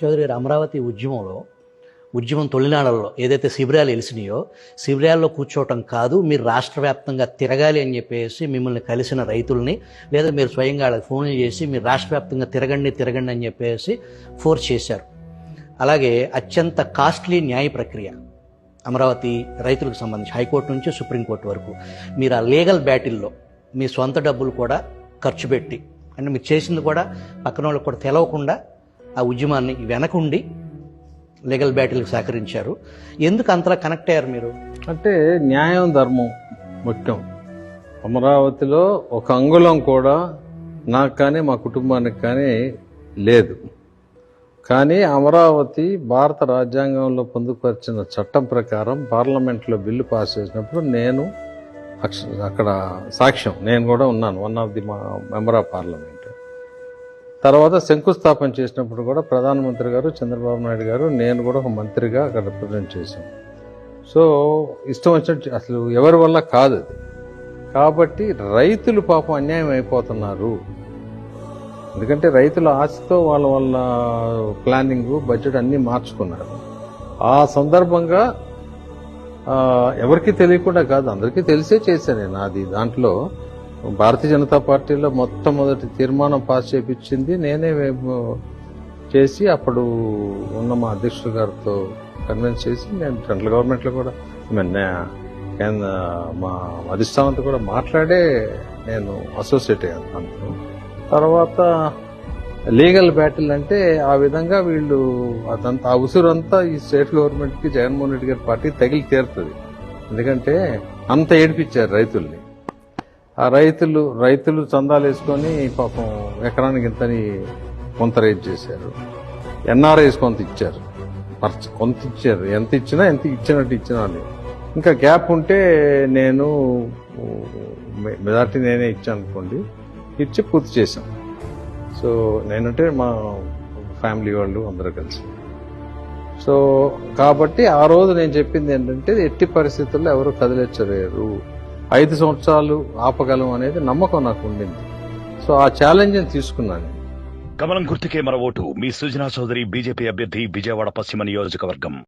చౌదరి గారు అమరావతి ఉద్యమంలో ఉద్యమం తొలినాడల్లో ఏదైతే శిబిరాలు వెలిసినాయో శిబిరాల్లో కూర్చోవటం కాదు మీరు రాష్ట్ర వ్యాప్తంగా తిరగాలి అని చెప్పేసి మిమ్మల్ని కలిసిన రైతుల్ని లేదా మీరు స్వయంగా వాళ్ళకి ఫోన్ చేసి మీరు రాష్ట్ర వ్యాప్తంగా తిరగండి తిరగండి అని చెప్పేసి ఫోర్స్ చేశారు. అలాగే అత్యంత కాస్ట్లీ న్యాయ ప్రక్రియ అమరావతి రైతులకు సంబంధించి హైకోర్టు నుంచి సుప్రీంకోర్టు వరకు. మీరు ఆ లీగల్ బ్యాటిల్లో మీ సొంత డబ్బులు కూడా ఖర్చు పెట్టి అంటే మీరు చేసింది కూడా పక్కన వాళ్ళకి కూడా తెలవకుండా ఆ ఉద్యమాన్ని వెనకుండి లీగల్ బ్యాటిల్కి సహకరించారు. ఎందుకు అంతలా కనెక్ట్ అయ్యారు మీరు? అంటే న్యాయం ధర్మం ముఖ్యం. అమరావతిలో ఒక అంగుళం కూడా నాకు కానీ మా కుటుంబానికి కానీ లేదు. కానీ అమరావతి భారత రాజ్యాంగంలో పొందుపరిచిన చట్టం ప్రకారం పార్లమెంట్లో బిల్లు పాస్ చేసినప్పుడు నేను అక్ష- అక్కడ సాక్ష్యం. నేను కూడా ఉన్నాను one of the member of parliament. తర్వాత శంకుస్థాపన చేసినప్పుడు కూడా ప్రధానమంత్రి గారు చంద్రబాబు నాయుడు గారు నేను కూడా ఒక మంత్రిగా అక్కడ రిప్రజెంట్ చేశాను సో ఇష్టం వచ్చినట్టు అసలు ఎవరి వల్ల కాదు అది. కాబట్టి రైతులు పాపం అన్యాయం అయిపోతున్నారు. ఎందుకంటే రైతుల ఆశతో వాళ్ళ వాళ్ళ ప్లానింగ్ బడ్జెట్ అన్నీ మార్చుకున్నారు. ఆ సందర్భంగా ఎవరికి తెలియకుండా కాదు అందరికీ తెలిసే చేశాను నేను అది దాంట్లో. భారతీయ జనతా పార్టీలో మొట్టమొదటి తీర్మానం పాస్ చేపించింది నేనే మేము చేసి అప్పుడు ఉన్న మా అధ్యక్షుడు గారితో కన్విన్స్ చేసి నేను సెంట్రల్ గవర్నమెంట్లో కూడా కేంద్ర మా అధిష్టానంతో కూడా మాట్లాడే నేను అసోసియేట్ అయ్యాను అందులో తర్వాత లీగల్ బ్యాటిల్ అంటే ఆ విధంగా వీళ్ళు అదంతా ఆ ఉసురంతా ఈ స్టేట్ గవర్నమెంట్కి జగన్మోహన్ రెడ్డి గారి పార్టీ తగిలి తీరుతుంది. ఎందుకంటే అంత ఏడిపించారు రైతుల్ని. ఆ రైతులు రైతులు చందాలు వేసుకొని పాపం ఎకరానికి ఇంతని కొంత రేట్ చేశారు. ఎన్ఆర్ఐస్ కొంత ఇచ్చారు. పర్చ- కొంత ఇచ్చారు. ఎంత ఇచ్చినా ఎంత ఇచ్చినట్టు ఇచ్చినా ఇంకా గ్యాప్ ఉంటే నేను మె- మెజార్టీ నేనే ఇచ్చాను అనుకోండి. ఇచ్చి పూర్తి చేశాం. సో నేనంటే మా ఫ్యామిలీ వాళ్ళు అందరూ కలిసి. సో కాబట్టి ఆ రోజు నేను చెప్పింది ఏంటంటే ఎట్టి పరిస్థితుల్లో ఎవరు కదిలించలేరు. ఐదు సంవత్సరాలు ఆపగలం అనేది నమ్మకం నాకు ఉండింది. సో ఆ ఛాలెంజ్ తీసుకున్నాను. కమలం గుర్తుకే మరో ఓటు. మీ సుజనా చౌదరి బీజేపీ అభ్యర్థి విజయవాడ పశ్చిమ నియోజకవర్గం.